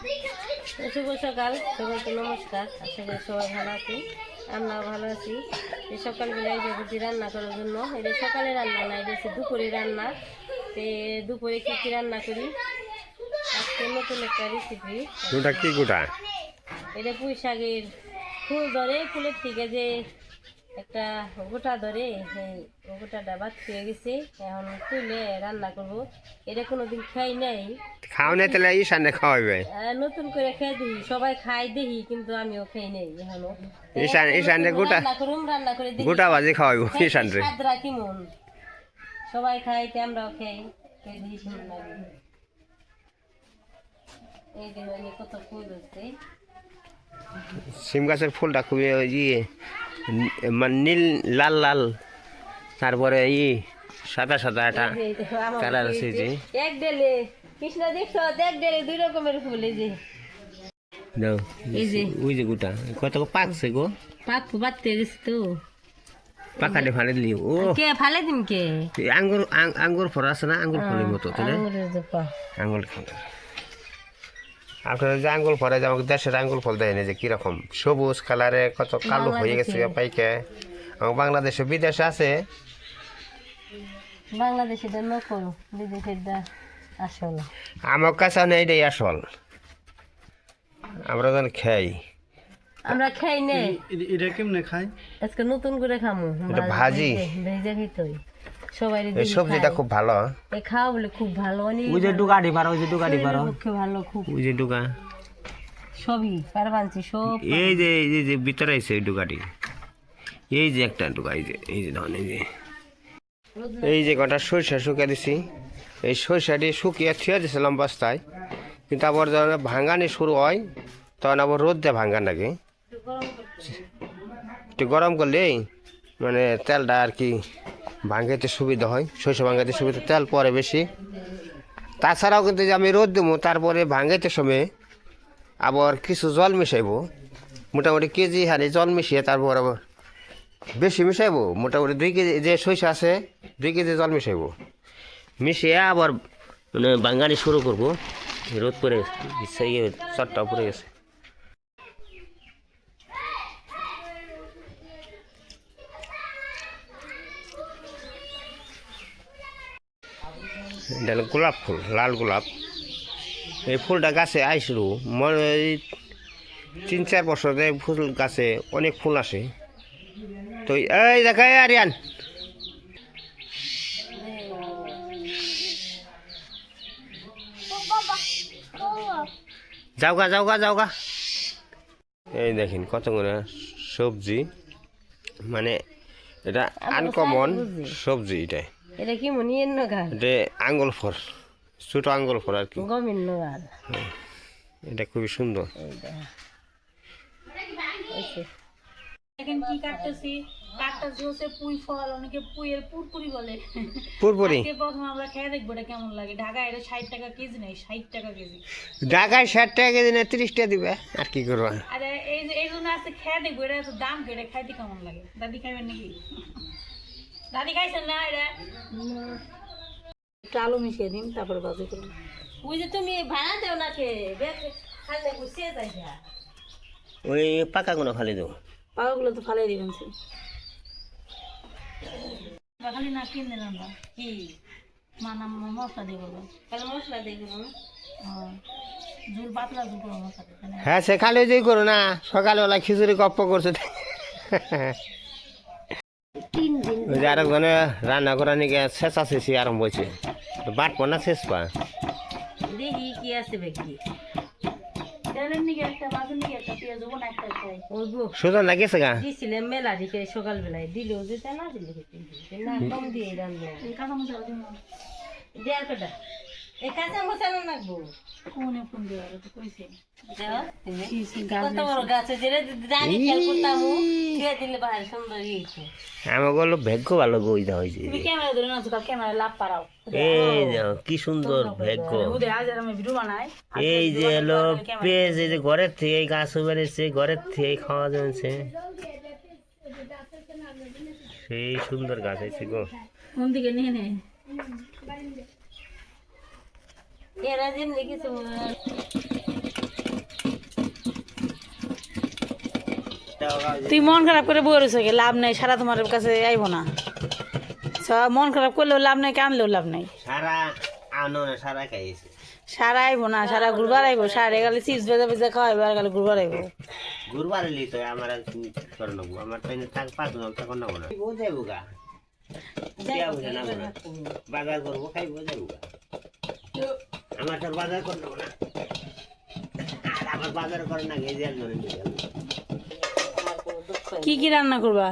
শুভ সকাল সবাইকে নমস্কার। আশা করি সবাই ভালো আছি আমরাও ভালো আছি। এই সকালবেলায় যে রুটি রান্না করার জন্য এটা সকালে রান্না না এটা দুপুরে রান্না। তে দুপুরে কী কী রান্না করি? আজকে নতুন একটা রেসিপি ওটা কি গোটা? এটা পুঁই শাকের ফুল ধরে ফুলের থেকে যে একটা গোটা ধরে সেই গোটাটা বাদ হয়ে গেছে। এখন তুলে রান্না করব। এটা কোনোদিন খাই নাই। খাও না তাহলে এই সামনে খাওয়াবে নতুন করে খেয়ে দিই। সবাই খাই দেখি কিন্তু আমিও খাই নাই এখনও। ঈশান ঈশান গোটা রান্না রান্না করে দেখি গোটা বাজি খাওয়াইব খাইতে ঈশান রে স্বাদরা কেমন সবাই খাই তে আমরাও খাই। খেয়ে লাগে। এই দেখবেন কত ফুল হচ্ছে। সিম গাছের ফুলটা খুবই ইয়ে। মানে নীল লাল লাল। তারপরে ই সাদা সাদা এটা কালার আছে যে। এক ডেলে। কৃষ্ণ দেখছ? এক ডেলে দুই রকমের ফুল এই যে। দাও। ওই যে গোটা। কত পাকছে গো? পাক বাড়তে গেছে তো। পাকাটে ফালে দিলি। ও। কে ফালে দিন কে? আঙ্গুর আঙ্গুর ফল আছে না? আঙ্গুর ফলের মতো জোপা আঙ্গুল ফল আপনারা যে আঙ্গুল ফলে যে আমাকে দেশের আঙ্গুল ফল দেয় না যে কীরকম? সবুজ কালারে কত কালো হয়ে গেছে পাইকে আমার বাংলাদেশে বিদেশে আছে? বাংলাদেশে নকল বিদেশের আসল। আমার কাছে নেই এইটাই আসল। আমরা যখন খাই। আমরা খাই নে। এ- এটা কেমনে খায় আজকে নতুন করে খামু। ভাজি। ভেজা খেতে সবাই এই সবজিটা খুব ভালো এই খাওয়া বলে খুব ভালো ওই যে ডুগাড়ি পারো ওই যে ডুগাড়ি শরীরের পারো। ভালো খুব। ওই যে ডুগা। সবই পারবানছি সব এই যে এই যে- যে ভিতরে আছে এই ডুগাটি। এই যে একটা ডুগা এই যে এই যে ধরেন এই যে। এই যে কটা সরিষা শুকিয়ে দিছি। এই সরিষাটি শুকিয়ে থিয়ে দিয়েছিলাম বস্তায় কিন্তু আবার যখন ভাঙানি শুরু হয় তখন আবার রোদ দিয়ে ভাঙান নাকি? একটু গরম করলেই মানে তেলটা আর কি ভাঙাইতে সুবিধা হয় সরিষা ভাঙাইতে সুবিধা, তেল পরে বেশি। তাছাড়াও কিন্তু যে আমি রোদ দেবো তারপরে ভাঙাইতে সময়ে আবার কিছু জল মিশাইবো। মোটামুটি কেজি হারে জল মিশিয়ে তারপর আবার বেশি মিশাইবো। মোটামুটি দুই কেজি, যে সরিষা আছে, দুই কেজি জল মিশাইবো। মিশিয়ে আবার মানে বাঙালি শুরু করব। রোদ গেছে ইয়ে চটটা পরে গেছে। এটা গোলাপ ফুল লাল গোলাপ। এই ফুলটা গাছে আইছিল। মনে এই তিন চার বছর ফুল গাছে অনেক ফুল আসে। তো এই দেখা আরিয়ান। যাওগা যাওগা যাওগা। এই দেখেন কতগুলো সবজি। মানে এটা আনকমন সবজি এটা এটা কি মনি এন্ন গাল? এটা আঙ্গুল ফল ছোট আঙ্গুল ফল আর কি। গমিন্ন গাল। এটা খুবই সুন্দর। এখন কি কাটতেছি? কাটতেছি হচ্ছে পুঁই ফল অনেকে পুঁইয়ের পুরপুরি বলে। পুরপুরি? আজকে প্রথমে আমরা খেয়ে দেখব এটা কেমন লাগে। ঢাকা এটা ষাট টাকা কেজি নেই ষাট টাকা কেজি। ঢাকায় ষাট টাকা কেজি না তিরিশ টাকা দিবে আর কি করবা? আর এই যে এই জন্য আজকে খেয়ে দেখব এটা দাম কি এটা খাইতে কেমন লাগে? দাদি খাইবেন নাকি? দাদি খাইছেন না এটা? একটু আলু মিশিয়ে দিন তারপরে বাজু করুন ওই যে তুমি ভাড়া দেও না কে? খালে গুছিয়ে যাই ওই পাকা কোনো খালি দেবো। পাওয়াগুলো তো ফালাই দিবেন সে। খালি না কিনে দিলাম কি? মানা মশলা দিয়ে করব। তাহলে মশলা দিয়ে দেবো হ্যাঁ ঝুল পাতলা ঝুল করব মশলা না? হ্যাঁ সে খালি যেই করো না সকালবেলা খিচুড়ি গপ্প করছে। ওই যে আরেকজনে রান্না করা নিয়ে শেষা শেষি আরম্ভ হয়েছে। বাটবো না শেষ পা। দেখি কি আছে ব্যক্তি সুজন না গেছে গা? দিছিলাম মেলা দিকে সকালবেলায় দিলেও যেতে না দিলে না কম দিয়ে রান্না। কটা। দেওয়া হয়েছে ভাগ্য ভালো গইদা হয়েছে তুমি ক্যামেরা ধরে না তো ক্যামেরা লাভ পারাও এই দেখো, কি সুন্দর ভাগ্য। এই যে হলো এই যে ঘরের থেকে এই গাছ বেড়েছে ঘরের থেকে খাওয়া যাচ্ছে সেই সুন্দর গাছ আছে গো। কোন দিকে নিয়ে নে? তুই মন খারাপ করে বই রয়েছে লাভ নাই সারা তোমার কাছে আইব না। মন খারাপ করলেও লাভ নাই কানলেও লাভ নাই। সারা সারা সারা আইব না সারা গুরবার আইব সারা গেলে চিপস বেজা বেজা আর গেলে গুরবার আইব। গুরবার এলি তো আমার আমার পাঁচ তখন নেব না গা বাজার গা? আমার বাজার করে নেব না আমার বাজার করে না দুঃখ নেই। কি কি রান্না করবা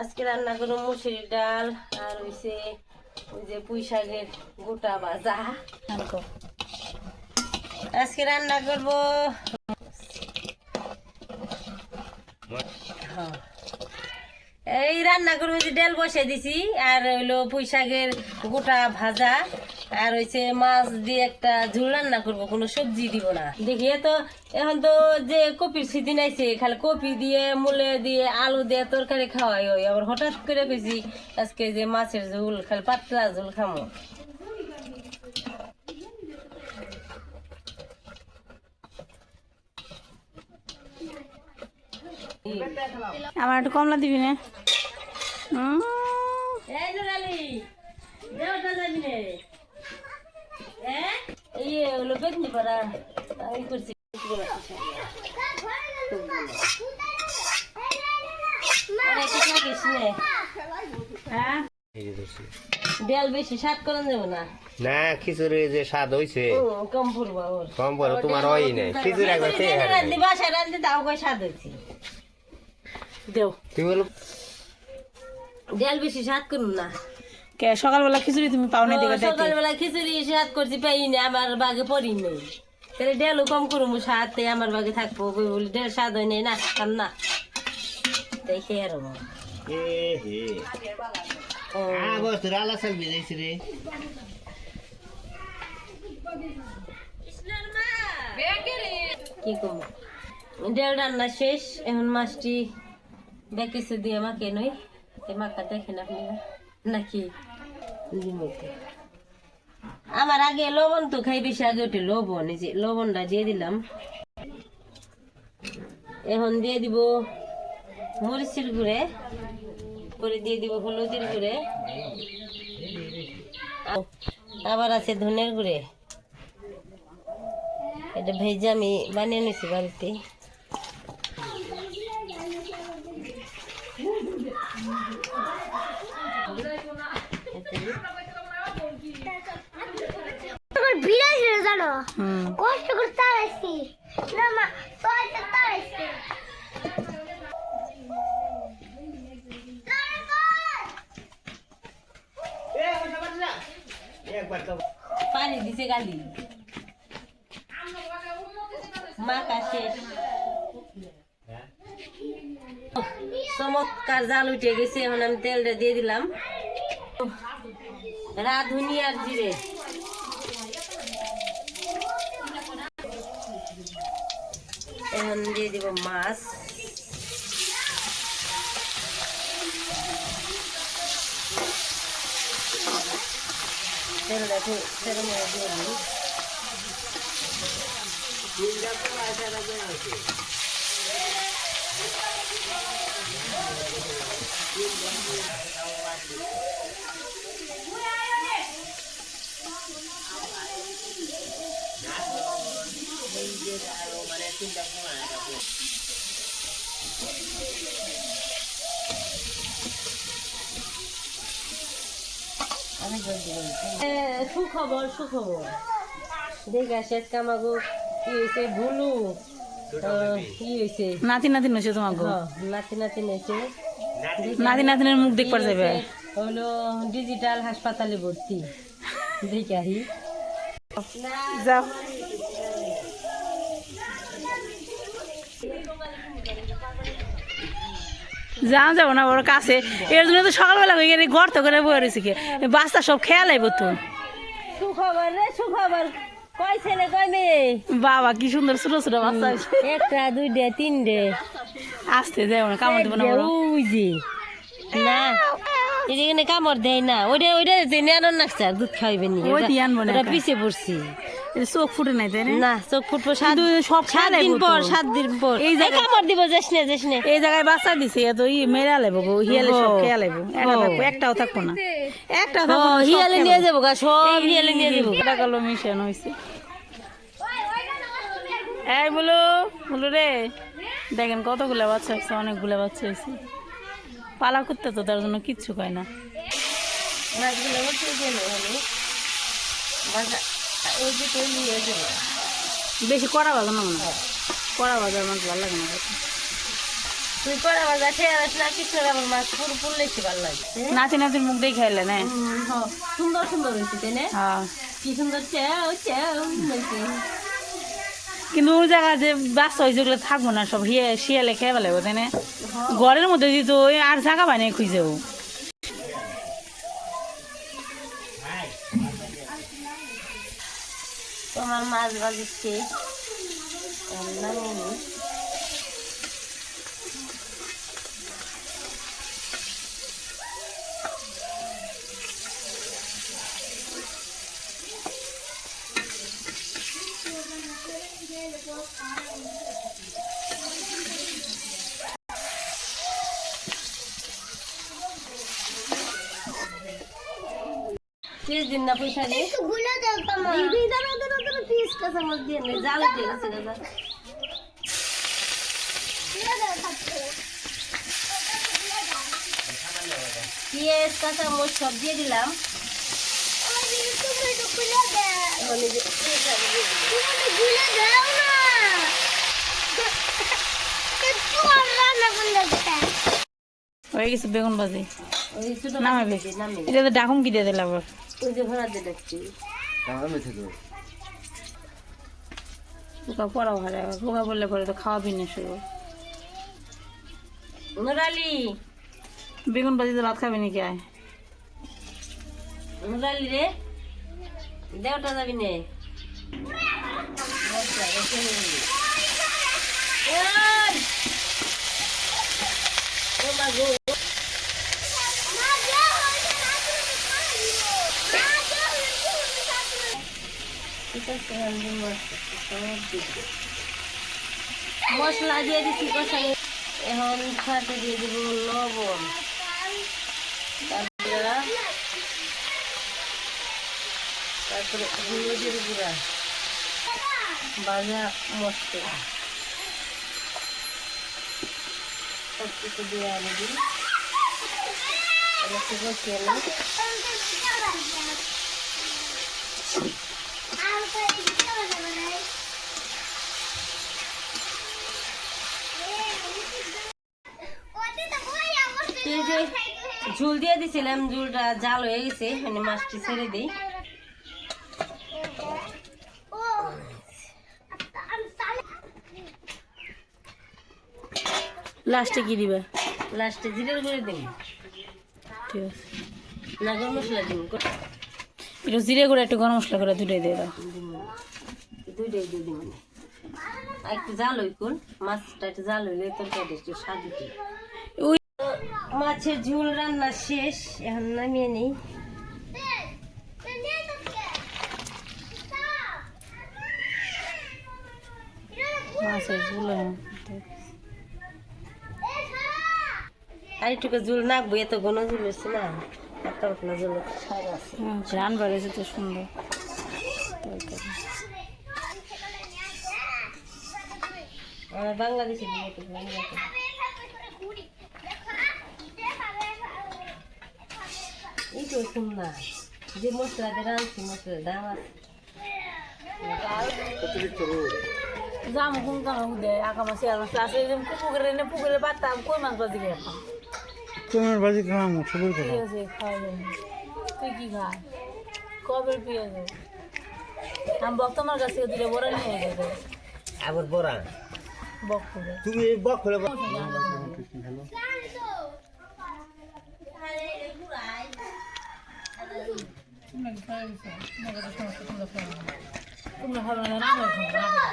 আজকে রান্না করো মুসুরির ডাল আর হইছে ওই যে পুঁই শাকের গোটা ভাজা আজকে রান্না করব হ্যাঁ। এই রান্না করব যে ডাল বসে দিছি আর হইল পুঁই শাকের গোটা ভাজা আর হইছে মাছ দিয়ে একটা ঝোল রান্না করব কোনো সবজি দিব না। দেখি তো এখন তো যে কপির সিজন আইছে খালি কপি দিয়ে মূলে দিয়ে আলু দিয়ে তরকারি খাওয়াই ওই আবার হঠাৎ করে কইছি আজকে যে মাছের ঝোল খালি পাতলা ঝোল খামো। আমার একটু কমলা দিবি না। এই নুরালি দেওয়াটা যাবি নে হ্যাঁ হলো বেগনি পাড়া করছি নে। হ্যাঁ। ডাল বেশি স্বাদ করা যাবে না। না খিচুড়ি যে স্বাদ হইছে। ও, কম পড়বা কম তোমার ওই নাই। খিচুড়ি একবার খেয়ে রান্ধি বাসায় রান্ধি তাও কয় স্বাদ হয়েছে দেও। তুমি বলো ডাল বেশি স্বাদ করুন না। কে সকালবেলা খিচুড়ি তুমি পাও না দিকে সকালবেলা খিচুড়ি স্বাদ করছি পাই না আমার বাগে পড়ি নেই তাহলে ডেলও কম করব তাই আমার বাগে থাকব কই বলি ডেল স্বাদ হয় নাই না না। খেয়ে আর কি করব ডেল রান্না শেষ এখন মাছটি বেকেছে দিয়ে মাকে নই। মাকা দেখেন আপনি নাকি। আমার আগে লবণ তো খাই, বেশি আগে ওঠে লবণ, এই যে লবণটা দিয়ে দিলাম। এখন দিয়ে দিব মরিচের গুঁড়ে, পরে দিয়ে দিব হলুদের গুঁড়ে। আবার আছে ধনের গুঁড়ে। এটা ভেজে আমি বানিয়ে নিছি বাড়িতে। হুম। কষ্ট করে তাড়াইছি। না মা ছয়টা তাড়াইছি। পানি দিছে গালি। মাকা শেষ চমৎকার জাল উঠে গেছে এখন আমি তেলটা দিয়ে দিলাম। রাঁধুনি আর জিরে। এখন দিয়ে দিব মাছ তেলটা একটু তেলের মধ্যে দিয়ে দিই এ, সুখবর সুখবর। দেখে আজকে আমাকে কি হয়েছে ভুলু? কি হয়েছে নাতি নাতি নছে হ্যাঁ, নাতি নাতি নেছে নাতি নাতিনের মুখ দেখবার যাবে হলো ডিজিটাল হাসপাতালে ভর্তি। দেখে আহি। যাও। যাও যাব না ওর কাছে। এর জন্য তো সকালবেলা হয়ে গেলে গর্ত করে বয়ে রয়েছে কে। বাচ্চা সব খেয়াল আইব তো। সুখবর রে সুখবর। কয় ছেলে কয় মেয়ে? বাবা কি সুন্দর ছোট ছোট বাচ্চা। একটা দুইটা তিনটে। আসতে যাব না কামড় দেবো না ওই যে না এখানে কামড় দেয় না। ওইটা ওইটা যে নেন নাকছে দুধ খাইবে নি। ওই দিয়ে আনব না ওটা পিছিয়ে পড়ছি। চোখ ফুটে নাই তাই না? চোখ ফুটবো সাত সব সাত দিন পর সাত দিন পর। এই জায়গায়- কামড় দিব যাস না যাস না। এই জায়গায় বাচ্চা দিছে এত ই মেরা লেবো গো হিয়ালে সব খেয়া লেবো একটা একটাও থাকব না। একটাও থাকব হিয়ালে নিয়ে। যাব গা সব হিয়ালে নিয়ে যাব। এটা গেল মিশন হয়েছে এই বলো বলো রে। দেখেন কতগুলো বাচ্চা হয়েছে অনেকগুলো বাচ্চা হয়েছে পালা করতে তো তার জন্য কিচ্ছু কয় না। মাছগুলো বেশি কড়া বাজা না মনে হয়? কড়া বাজার মাছ ভালো লাগে না। তুই কড়া ভাজা খেয়ে আসিস না কৃষ্ণের আবার মাছ পুরো পুরলেছি ভালো লাগছে? নাতি নাতির মুখ দিয়ে খাইলে না। সুন্দর সুন্দর হয়েছে তাই না? হ্যাঁ। কি সুন্দর চেও চেও কিন্তু ওই জায়গা যে বাচ্চা হয়েছে ওগুলো থাকব না সব হিয়ে শিয়ালে খেয়ে ফেলে তাই না? ঘরের মধ্যে দিত আর জায়গা বানিয়ে খুঁজে ও তোমার মাছ নামিয়ে পিস দিন না পয়সা দিয়ে একটু মাছ দিয়ে নে জাল দিয়ে গেছে থাকতে পিঁয়াজ কাঁচা মরিচ সব দিয়ে দিলাম। হয়ে গেছে বেগুন ভাজি। ওই ছোট নামাবে। এটা তো ডাকুম কি দিয়ে দিলাম ওই যে ভরা দিয়ে দেখছি। পোকা পড়াও হারে আবার পোকা পড়লে পরে তো খাওয়াবি না শুরু। নুরালি বেগুন ভাজিতে ভাত খাবি নাকি আয়। নুরালি রে। দেওটা যাবি নে। আচ্ছা, রেখে দিবি। এই! ও মা গো, মা দাও হইছে না তুমি খাই দিও মা দাও তুমি খাই ঠিক আছে, আমি মশলা দিয়ে দিচ্ছি কষাই। এখন সাথে দিয়ে দিব লবণ। তারপরে তারপরে হলুদের গুঁড়া ভাজা মশলা। সব দিয়ে আনি আর তো দিতে হবে না ওতে তো বই আমার তো এই যে ঝুল দিয়ে দিছিলাম ঝুলটা জাল হয়ে গেছে মানে মাছটি ছেড়ে দিই। লাস্টে কি দিবা? লাস্টে জিরের গুঁড়ো দিন ঠিক আছে। না গরম মশলা দিন একটু জিরে করে একটু গরম মশলা করে দুটোই দিয়ে দাও। দুইটাই দিয়ে দিন একটু জাল হই কোন মাছটা একটু জাল হইলে তরকারি একটু স্বাদ ওই মাছের ঝোল রান্না শেষ এখন নামিয়ে নিই। মাছের ঝুলো আর একটু ঝোল নাকবো এত ঘন ঝোল হচ্ছে না। একটা পাতলা ঝোল রান বাড়িয়েছে তো সুন্দর। আমার বাংলাদেশে দিয়ে তো এই তো সুন্দর যে মশলা দিয়ে রাঁধছি মশলার দাম আছে জাম কোন কাম দে আকা মাছ আর মাছ আছে যে পুকুরে নে পুকুরে পাতাম কই মাছ বাজি খেতাম তোমার বাজি খাওয়াম সবুজ ঠিক আছে খাওয়া যাবে তুই কি খা কবে পেঁয়াজ আমি বক্তমার কাছে দিলে বড় নিয়ে যাবে আবার বড়া বক্তব্য তুমি বক করে তোমরা খাবে না আমরা খাব না